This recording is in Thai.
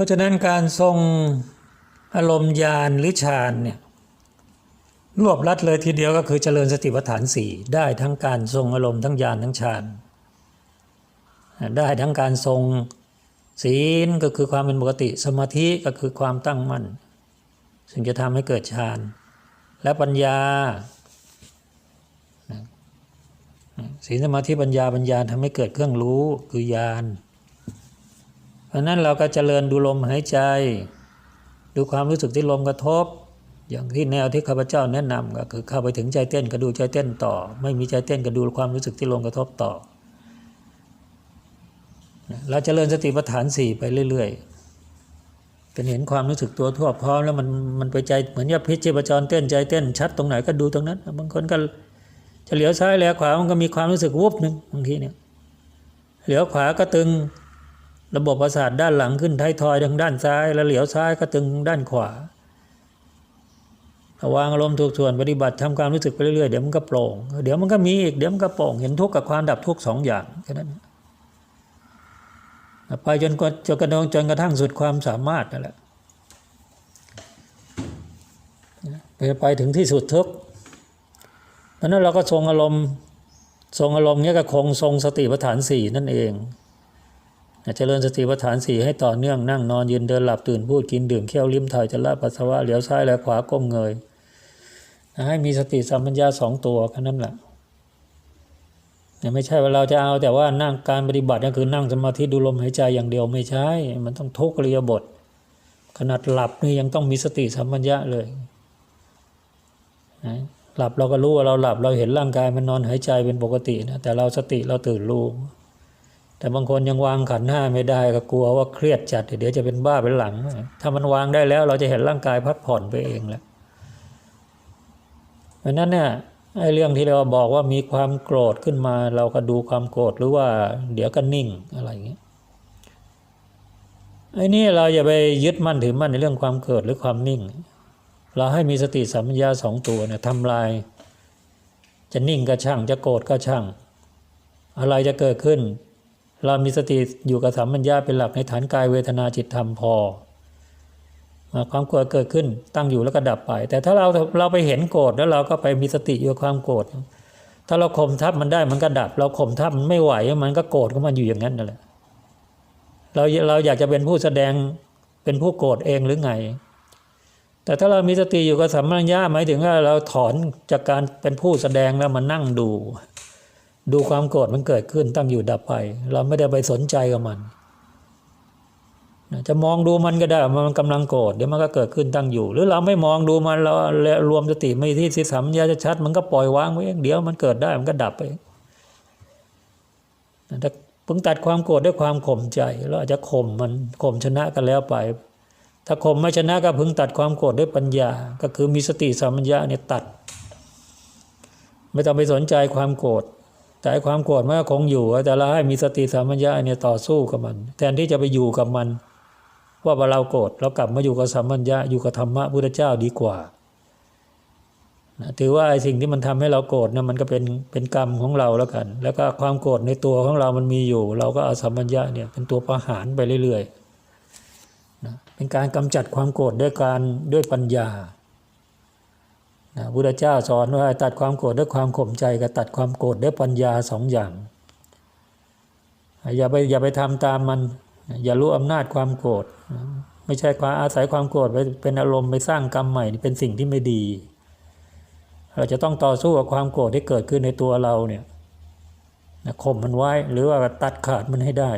ราะฉะนั้นการทรงอารมณ์ญาณหรือฌานเนี่ยรวบรัดเลยทีเดียวก็คือเจริญสติปัฏฐานสี่ได้ทั้งการทรงอารมณ์ทั้งญาณทั้งฌานได้ทั้งการทรงศีลก็คือความเป็นปกติสมาธิก็คือความตั้งมั่น ซึ่งจะทำให้เกิดฌานและปัญญาศีลสมาธิปัญญาปัญญาทำให้เกิดเครื่องรู้คือญาณ เพราะนั้นเราก็เจริญดูลมหายใจ ดูความรู้สึกที่ลมกระทบ อย่างที่แนวที่ข้าพเจ้าแนะนำก็คือเข้าไปถึงใจเต้นก็ดูใจเต้นต่อ ไม่มีใจเต้นก็ดูความรู้สึกที่ลมกระทบต่อ เราจเจริญสติปัฏฐานสี่ไปเรื่อยๆเป็นเห็นความรู้สึกตัวทั่วพร้อมแล้วมันมันไปใจเหมือนยาพิจิปจรเต้นใจเต้นชัดตรงไหนก็ดูตรงนั้นบางคนก็จะเหลียวซ้ายเหลียวขวามันก็มีความรู้สึกวุบหนึ่งบางทีเนี่ยเหลียวขวาก็ตึง ระบบประสาทด้านหลังขึ้นท้ายทอยทางด้านซ้าย แล้วเหลียวซ้ายก็ตึงด้านขวา วางอารมณ์ถูกส่วนปฏิบัติทำความรู้สึกไปเรื่อยๆเดี๋ยวมันก็โปร่ง เดี๋ยวมันก็มีอีกเดี๋ยวมันก็โปร่งเห็นทุกข์กับความดับทุกข์สองอย่างแค่นั้นไปจนกว่าจนกระทั่งจนกระทั่งสุดความสามารถนั่นแหละไปไปถึงที่สุดทุกข์เพราะนั้นเราก็ทรงอารมณ์ทรงอารมณ์เนี้ยก็คงทรงสติปัฏฐานสี่นั่นเอง เจริญสติปัฏฐานสี่ให้ต่อเนื่องนั่งนอนยืนเดินหลับตื่นพูดกินดื่มเคี้ยวลิ้มถ่ายจะละปัสสาวะเหลียวซ้ายและขวาก้มเงยให้มีสติสัมปัญญาสองตัวแค่นั้นแหละไม่ใช่ว่าเราจะเอาแต่ว่านั่งการปฏิบัติก็คือนั่งสมาธิดูลมหายใจอย่างเดียวไม่ใช่ มันต้องทุกเรียบท ขนาดหลับนี่ยังต้องมีสติสัมปัญญะเลยหลับเราก็รู้ว่าเราหลับเราเห็นร่างกายมันนอนหายใจเป็นปกตินะแต่เราสติเราตื่นรู้ แต่บางคนยังวางขันห้าไม่ได้ก็กลัวว่าเครียดจัดเดี๋ยวจะเป็นบ้าเป็นหลัง ถ้ามันวางได้แล้วเราจะเห็นร่างกายพักผ่อนไปเองแหละเพราะนั้นเนี่ยไอ้เรื่องที่เราบอกว่ามีความโกรธขึ้นมา เราก็ดูความโกรธหรือว่า เดี๋ยวก็นิ่งอะไรอย่างเงี้ยไอ้นี่เราอย่าไปยึดมั่นถือมั่นในเรื่องความเกิดหรือความนิ่ง เราให้มีสติสัมปชัญญะสองตัวเนี่ยทำลาย จะนิ่งก็ช่าง จะโกรธก็ช่าง อะไรจะเกิดขึ้น เรามีสติอยู่กับสัมปัญญาเป็นหลักในฐานกายเวทนาจิตธรรมพอ ความโกรธเกิดขึ้นตั้งอยู่แล้วก็ดับไป แต่ถ้าเราเราไปเห็นโกรธแล้วเราก็ไปมีสติอยู่ความโกรธถ้าเราข่มทับมันได้มันก็ดับ เราข่มทับมันไม่ไหวมันก็โกรธก็มันอยู่อย่างนั้นนั่นแหละเราเราอยากจะเป็นผู้แสดงเป็นผู้โกรธเองหรือไง แต่ถ้าเรามีสติอยู่กับสัมมัญญาหมายถึงว่าเราถอนจากการเป็นผู้แสดงแล้วมานั่งดู ดูความโกรธมันเกิดขึ้นตั้งอยู่ดับไป เราไม่ได้ไปสนใจกับมันจะมองดูมันก็ได้มันกำลังโกรธเดี๋ยวมันก็เกิดขึ้นตั้งอยู่ หรือเราไม่มองดูมันเรารวมสติไม่ที่สิสัมยาจะชัด มันก็ปล่อยวางไว้เดี๋ยวมันเกิดได้มันก็ดับไปถ้าพึงตัดความโกรธด้วยความข่มใจเราอาจจะข่มมันข่มชนะกันแล้วไป ถ้าข่มไม่ชนะก็พึงตัดความโกรธด้วยปัญญา ก็คือมีสติสัมปัญญาเนี่ยตัด ไม่ต้องไปสนใจความโกรธ แต่ความโกรธมันก็คงอยู่ แต่เราให้มีสติสัมปัญญาเนี่ยต่อสู้กับมัน แทนที่จะไปอยู่กับมัน ว่าเราโกรธเรากลับมาอยู่กับสัมมัญญาอยู่กับธรรมะพุทธเจ้าดีกว่าถือว่าไอ้สิ่งที่มันทำให้เราโกรธนะมันก็เป็นเป็นกรรมของเราแล้วกัน แล้วก็ความโกรธในตัวของเรามันมีอยู่ เราก็เอาสัมมัญญาเนี่ยเป็นตัวประหารไปเรื่อยๆนะเป็นการกำจัดความโกรธด้วยการด้วยปัญญา นะพุทธเจ้าสอนว่าตัดความโกรธด้วยความข่มใจกับตัดความโกรธด้วยปัญญาสองอย่าง อย่าไปอย่าไปทำตามมัน อย่ารู้อำนาจความโกรธไม่ใช่ความอาศัยความโกรธไปเป็นอารมณ์ไปสร้างกรรมใหม่เป็นสิ่งที่ไม่ดี เราจะต้องต่อสู้กับความโกรธที่เกิดขึ้นในตัวเราเนี่ยข่มมันไว้หรือว่าตัดขาดมันให้ได้